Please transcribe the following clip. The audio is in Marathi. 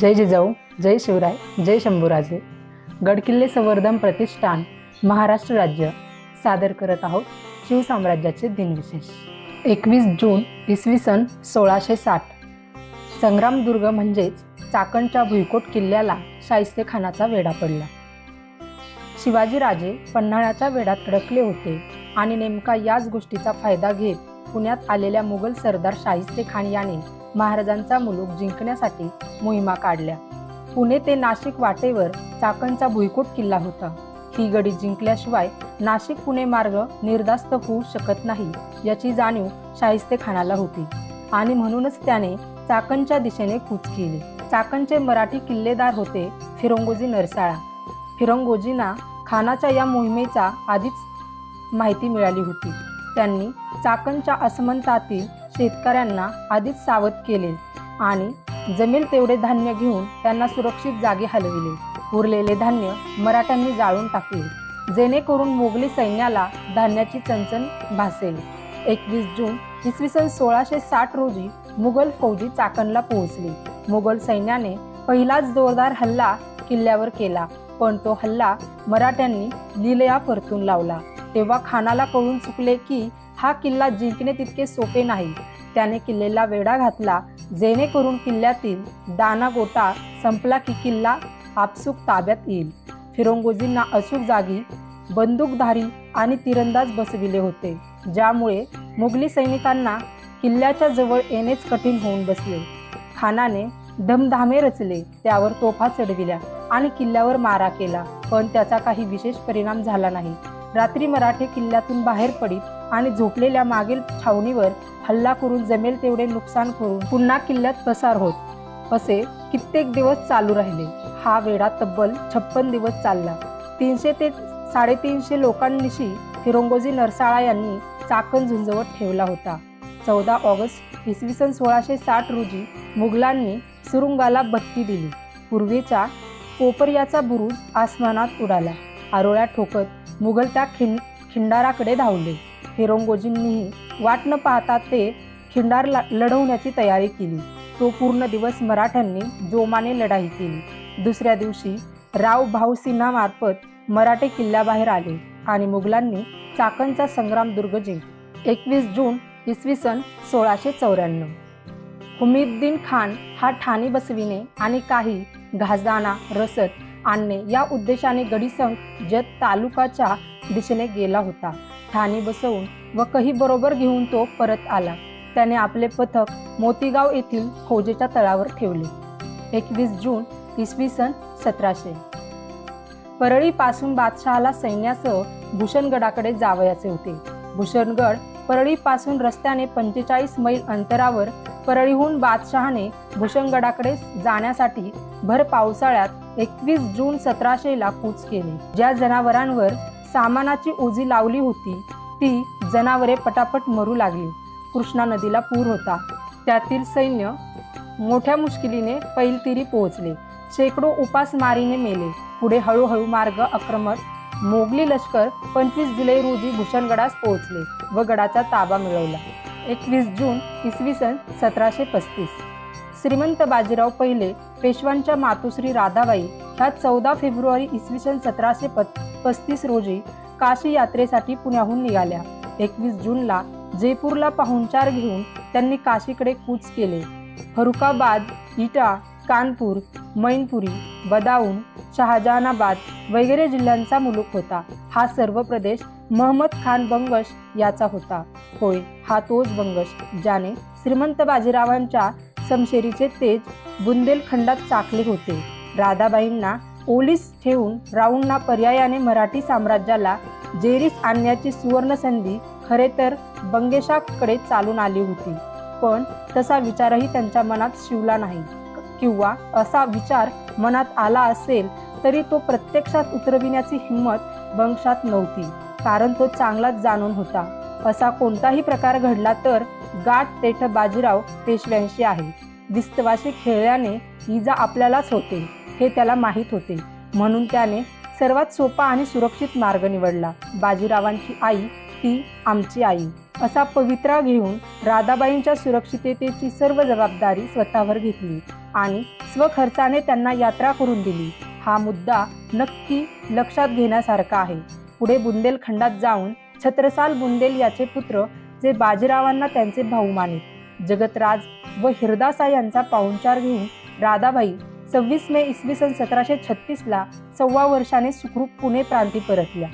जय जिजाऊ जय शिवराय जय शंभूराजे. गडकिल्ले संवर्धन प्रतिष्ठान महाराष्ट्र राज्य. सादर करत आहोत शिवसाम्राज्याचे दिनविशेष. एकवीस जून इसवी सन सोळाशे साठ. संग्रामदुर्ग म्हणजेच चाकणच्या भुईकोट किल्ल्याला शाहिस्तेखानाचा वेढा पडला. शिवाजीराजे पन्हाळ्याच्या वेढात अडकले होते आणि नेमका याच गोष्टीचा फायदा घेत पुण्यात आलेल्या मुघल सरदार शाहिस्ते खान याने महाराजांचा मुलूक जिंकण्यासाठी मोहिमा काढल्या. पुणे ते नाशिक वाटेवर चाकणचा भुईकोट किल्ला होता. ही गडी जिंकल्याशिवाय नाशिक पुणे मार्ग निर्धास्त होऊ शकत नाही याची जाणीव शाहिस्ते खानाला होती आणि म्हणूनच त्याने चाकणच्या दिशेने कूच केली. चाकणचे मराठी किल्लेदार होते फिरंगोजी नरसाळा. फिरंगोजींना खानाच्या या मोहिमेचा आधीच माहिती मिळाली होती. त्यांनी चाकणच्या असमंतातील शेतकऱ्यांना आधीच सावध केले आणि जमेल तेवढे धान्य घेऊन त्यांना सुरक्षित जागी हलविले. उरलेले धान्य मराठ्यांनी जाळून टाकले जेणेकरून मोगली सैन्याला धान्याची चणचण भासेल. एकवीस जून इसवी सन सोळाशे साठ रोजी मुघल फौजी चाकणला पोहोचली. मुघल सैन्याने पहिलाच जोरदार हल्ला किल्ल्यावर केला पण तो हल्ला मराठ्यांनी लिलया परतून लावला. तेव्हा खानाला कळून चुकले की हा किल्ला जिंकणे तितके सोपे नाही. त्याने किल्ल्याला वेढा घातला. जेणेकरून किल्ल्यातील दाना गोटा संपला की किल्ला आपसूक ताब्यात येईल. फिरंगोजींना अचूक जागी बंदूकधारी आणि तिरंदाज बसविले होते. ज्यामुळे मुघली सैनिकांना किल्ल्याच्या जवळ येणेच कठीण होऊन बसले. खानाने धमधामे रचले त्यावर तोफा चढविल्या आणि किल्ल्यावर मारा केला पण त्याचा काही विशेष परिणाम झाला नाही. रात्री मराठे किल्ल्यातून बाहेर पडीत आणि झोपलेल्या मागील छावणीवर हल्ला करून जमेल तेवढे नुकसान करून पुन्हा किल्ल्यात पसार होत. असे कित्येक दिवस चालू राहिले. हा वेढा तब्बल छप्पन दिवस चालला. तीनशे ते साडेतीनशे लोकांनिशी फिरंगोजी नरसाळा यांनी चाकण झुंजवत ठेवला होता. चौदा ऑगस्ट इसवी सन सोळाशे साठ रोजी मुघलांनी सुरुंगाला बत्ती दिली. पूर्वेच्या कोपर्याचा बुरुज आसमानात उडाला. आरोळ्या ठोकत मुघल त्या खिं खिंडाराकडे धावले. हिरंगोजींनीही वाट न पाहता ते खिंडार लढवण्याची तयारी केली. तो पूर्ण दिवस मराठ्यांनी जोमाने लढाई केली. दुसऱ्या दिवशी राव भाऊ सिन्हामार्फत मराठे किल्ल्याबाहेर आले आणि मुघलांनी चाकणचा संग्राम दुर्ग जिंकला एकवीस जून इसवी सन सोळाशे चौऱ्याण्णव. हुमिद्दीन खान हा ठाणे बसविणे आणि काही घासदाणा रसद आणणे या उद्देशाने गडीसंघ जत तालुकाच्या दिशेने गेला होता. ठाणी बसवून व कही बरोबर घेऊन तो परत आला. त्याने आपले पथक मोतीगाव येथील खोजेच्या तळावर ठेवले. एकवीस जून इसवी सन सतराशे. परळीपासून बादशहाला सैन्यासह भूषणगडाकडे जावयाचे होते. भूषणगड परळीपासून रस्त्याने पंचेचाळीस मैल अंतरावर परळीहून बादशहाने भूषणगडाकडे जाण्यासाठी भर पावसाळ्यात एकवीस जून सतराशेला कूच केली. ज्या जनावरांवर सामानाची ओझी लावली होती ती जनावरे पटापट मरू लागली. कृष्णा नदीला पूर होता. त्यातील सैन्य मोठ्या मुश्किलीने पैलतीरी पोहोचले. शेकडो उपासमारीने मेले. पुढे हळूहळू मार्ग आक्रमण मोगली लष्कर पंचवीस जुलै रोजी भूषणगडास पोहोचले व गडाचा ताबा मिळवला. एकवीस जून इसवी सन सतराशे पस्तीस. श्रीमंत बाजीराव पहिले पेशवांच्या मातोश्री राधाबाई ह्या चौदा फेब्रुवारी इसवी सन सतराशे पत पस्तीस रोजी काशी यात्रेसाठी पुण्याहून निघाल्या. एकवीस जूनला जयपूरला पाहुणचार घेऊन त्यांनी काशीकडे कूच केले. फरुखाबाद इटा कानपूर मैनपुरी बदाऊन शहाजहानाबाद वगैरे जिल्ह्यांचा मुलूक होता. हा सर्व प्रदेश महमद खान बंगश याचा होता. होय हा तोच बंगश ज्याने श्रीमंत बाजीरावांच्या समशेरीचे तेज बुंदेलखंडात चाकले होते. राधाबाईंना ओलीस ठेवून राऊंना पर्यायाने मराठी साम्राज्याला जेरीस आणण्याची सुवर्ण संधी खरे तर बंगेशाकडे चालून आली होती. पण तसा विचारही त्यांच्या मनात शिवला नाही. किंवा असा विचार मनात आला असेल तरी तो प्रत्यक्षात उतरविण्याची हिंमत बंगशात नव्हती. कारण तो चांगलाच जाणून होता. असा कोणताही प्रकार घडला तर गाठ तेठ बाजीराव पेशव्यांशी आहे. विस्तवाशी खेळल्याने इजा आपल्यालाच होते हे त्याला माहीत होते. म्हणून त्याने सर्वात सोपा आणि सुरक्षित मार्ग निवडला. बाजीरावांची आई ती आमची आई. असा पवित्रा घेऊन राधाबाईंच्या सुरक्षिततेची सर्व जबाबदारी स्वतःवर घेतली आणि स्वखर्चाने त्यांना यात्रा करून दिली. हा मुद्दा नक्की लक्षात घेण्यासारखा आहे. पुढे बुंदेलखंडात जाऊन छत्रसाल बुंदेल याचे पुत्र जे बाजीरावांना त्यांचे भाऊ मानित जगतराज व हिरदासा यांचा पाहुणचार घेऊन राधाबाई सव्वीस मे इसवी सन सतराशे छत्तीसला सव्वा वर्षाने सुखरूप पुणे प्रांती परतल्या.